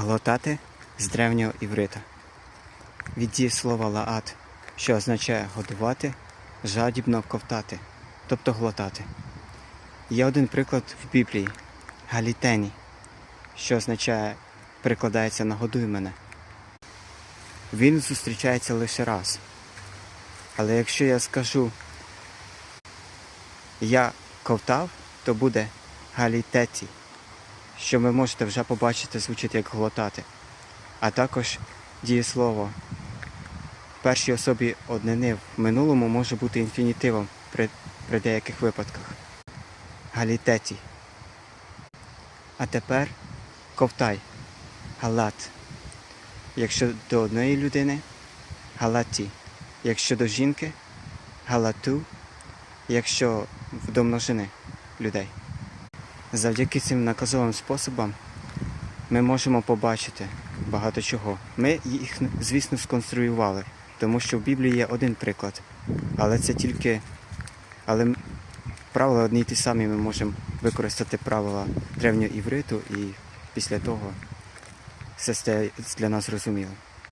Глотати з древнього іврита. Від дієслова лаат, що означає годувати, жадібно ковтати, тобто глотати. Є один приклад в Біблії галітені, що означає перекладається нагодуй мене. Він зустрічається лише раз. Але якщо я скажу я ковтав, то буде галітеті, що ви можете вже побачити, звучить як глотати. А також дієслово в першій особі однини в минулому може бути інфінітивом при, при деяких випадках. Галітеті. А тепер ковтай. Галат. Якщо до одної людини галаті. Якщо до жінки галату. Якщо до множини людей. Завдяки цим наказовим способам ми можемо побачити багато чого. Ми їх, звісно, сконструювали, тому що в Біблії є один приклад. Але це тільки. Але правила одні й ті самі ми можемо використати правила древнього івриту і після того все стає для нас зрозуміло.